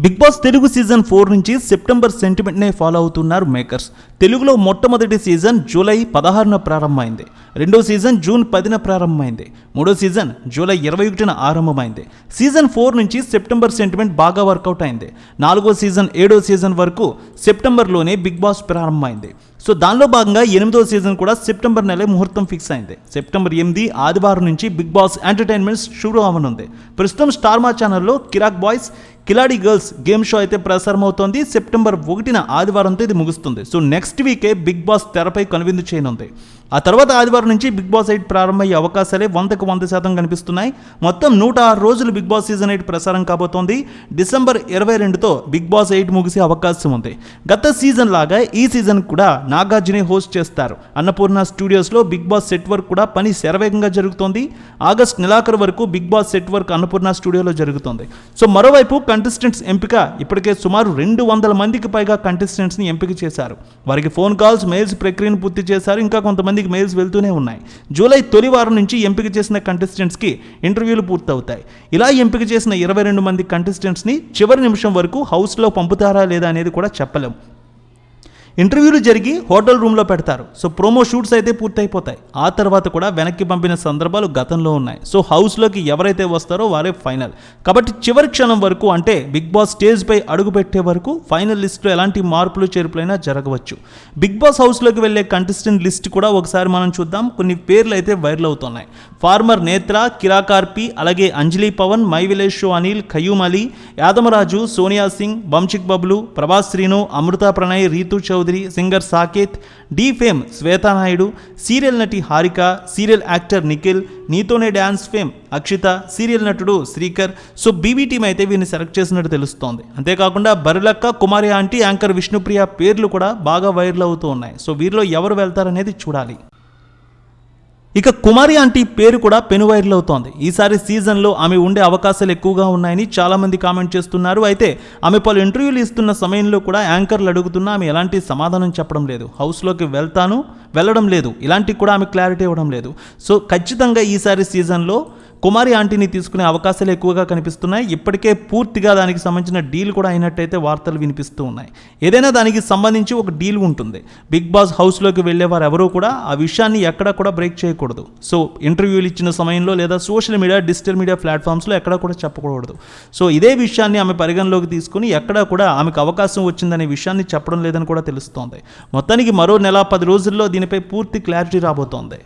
Bigg Boss Telugu season four నుంచి September సెంటిమెంట్నే follow అవుతున్నారు మేకర్స్. తెలుగులో మొట్టమొదటి సీజన్ జూలై పదహారున ప్రారంభమైంది. రెండో సీజన్ జూన్ పదిన ప్రారంభమైంది. మూడో సీజన్ జూలై ఇరవై ఒకటిన ఆరంభమైంది. సీజన్ ఫోర్ నుంచి సెప్టెంబర్ సెంటిమెంట్ బాగా వర్కౌట్ అయింది. నాలుగో సీజన్ ఏడో సీజన్ వరకు సెప్టెంబర్లోనే బిగ్ బాస్ ప్రారంభమైంది. సో దానిలో భాగంగా ఎనిమిదో సీజన్ కూడా సెప్టెంబర్ నెల ముహూర్తం ఫిక్స్ అయింది. సెప్టెంబర్ ఎనిమిది ఆదివారం నుంచి బిగ్ బాస్ ఎంటర్టైన్మెంట్స్ షురూ అవ్వనుంది ప్రస్తుతం స్టార్ మా ఛానల్లో Kiraak boys Khiladi girls game show అయితే ప్రసారం అవుతోంది సెప్టెంబర్ ఒకటిన ఆదివారంతో ఇది ముగుస్తుంది. సో నెక్స్ట్ వీకే బిగ్ బాస్ తెరపై కనువిందు చేయనుంది. ఆ తర్వాత ఆదివారం నుంచి బిగ్ బాస్ ఎయిట్ ప్రారంభమయ్యే అవకాశాలే వందకు వంద శాతం కనిపిస్తున్నాయి. మొత్తం నూట ఆరు రోజులు బిగ్ బాస్ సీజన్ ఎయిట్ ప్రసారం కాబోతోంది. డిసెంబర్ ఇరవై రెండుతో బిగ్ బాస్ ఎయిట్ ముగిసే అవకాశం ఉంది. గత సీజన్ లాగా ఈ సీజన్ కూడా నాగార్జునే హోస్ట్ చేస్తారు. అన్నపూర్ణ స్టూడియోస్లో బిగ్ బాస్ సెట్ వర్క్ కూడా పని శరవేగంగా జరుగుతోంది. ఆగస్ట్ నెలాఖరు వరకు Bigg Boss set work Annapurna స్టూడియోలో జరుగుతోంది. సో మరోవైపు కంటెస్టెంట్స్ ఎంపిక ఇప్పటికే సుమారు రెండు వందల మందికి పైగా కంటెస్టెంట్స్ని ఎంపిక చేశారు. వారికి ఫోన్ కాల్స్ మెయిల్స్ ప్రక్రియను పూర్తి చేశారు. ఇంకా కొంతమంది కొంతమందికి మెయిల్స్ వెళ్తూనే ఉన్నాయి. జూలై తొలి వారం నుంచి ఎంపిక చేసిన కంటెస్టెంట్స్కి ఇంటర్వ్యూలు పూర్తవుతాయి. ఇలా ఎంపిక చేసిన ఇరవై రెండు మంది కంటెస్టెంట్స్ని చివరి నిమిషం వరకు హౌస్లో పంపుతారా లేదా అనేది కూడా చెప్పలేం. ఇంటర్వ్యూలు జరిగి హోటల్ రూమ్లో పెడతారు. సో ప్రోమో షూట్స్ అయితే పూర్తయిపోతాయి. ఆ తర్వాత కూడా వెనక్కి పంపిన సందర్భాలు గతంలో ఉన్నాయి. సో హౌస్లోకి ఎవరైతే వస్తారో వారే ఫైనల్. కాబట్టి చివరి క్షణం వరకు అంటే బిగ్ బాస్ స్టేజ్పై అడుగు పెట్టే వరకు ఫైనల్ లిస్ట్లో ఎలాంటి మార్పులు చేర్పులైనా జరగవచ్చు. బిగ్ బాస్ హౌస్లోకి వెళ్ళే కంటెస్టెంట్ లిస్ట్ కూడా ఒకసారి మనం చూద్దాం. కొన్ని పేర్లు అయితే వైరల్ అవుతున్నాయి. ఫార్మర్ నేత్ర కిరాకార్పి అలాగే Anjali Pawan my village show Anil Khayyum Ali Yadamaraju Sonia Singh Bunchik Bablu Prabhas Srinu Amrutha Pranay Ritu Chowdary singer Saketh Dhee fame Swetha Naidu serial నటి హారిక సీరియల్ యాక్టర్ నిఖిల్ నీతోనే డ్యాన్స్ ఫేమ్ అక్షిత సీరియల్ నటుడు Srikar. So BB team అయితే వీరిని select చేసినట్టు తెలుస్తోంది. అంతేకాకుండా బరులక్క Kumari aunty anchor Vishnupriya పేర్లు కూడా బాగా వైరల్ అవుతూ ఉన్నాయి. సో వీరిలో ఎవరు వెళ్తారనేది చూడాలి. ఇక కుమారి ఆంటీ పేరు కూడా పెను అవుతోంది. ఈసారి సీజన్లో ఆమె ఉండే అవకాశాలు ఎక్కువగా ఉన్నాయని చాలామంది కామెంట్ చేస్తున్నారు. అయితే ఆమె పలు ఇంటర్వ్యూలు ఇస్తున్న సమయంలో కూడా యాంకర్లు అడుగుతున్నా ఆమె ఎలాంటి సమాధానం చెప్పడం లేదు. హౌస్లోకి వెళ్తాను వెళ్ళడం లేదు. ఇలాంటి కూడా ఆమె క్లారిటీ ఇవ్వడం లేదు. సో ఖచ్చితంగా ఈసారి సీజన్లో కుమారి ఆంటీని తీసుకునే అవకాశాలు ఎక్కువగా కనిపిస్తున్నాయి. ఇప్పటికే పూర్తిగా దానికి సంబంధించిన డీల్ కూడా అయినట్టయితే వార్తలు వినిపిస్తూ ఉన్నాయి. ఏదైనా దానికి సంబంధించి ఒక డీల్ ఉంటుంది. బిగ్ బాస్ హౌస్లోకి వెళ్ళేవారు ఎవరూ కూడా ఆ విషయాన్ని ఎక్కడ కూడా బ్రేక్ చేయకూడదు. సో ఇంటర్వ్యూలు ఇచ్చిన సమయంలో లేదా సోషల్ మీడియా డిజిటల్ మీడియా ప్లాట్ఫామ్స్లో ఎక్కడ కూడా చెప్పకూడదు. సో ఇదే విషయాన్ని ఆమె పరిగణలోకి తీసుకుని ఎక్కడ కూడా ఆమెకు అవకాశం వచ్చిందనే విషయాన్ని చెప్పడం లేదని కూడా తెలుస్తోంది. మొత్తానికి మరో నెల పది రోజుల్లో దీనిపై పూర్తి క్లారిటీ రాబోతోంది.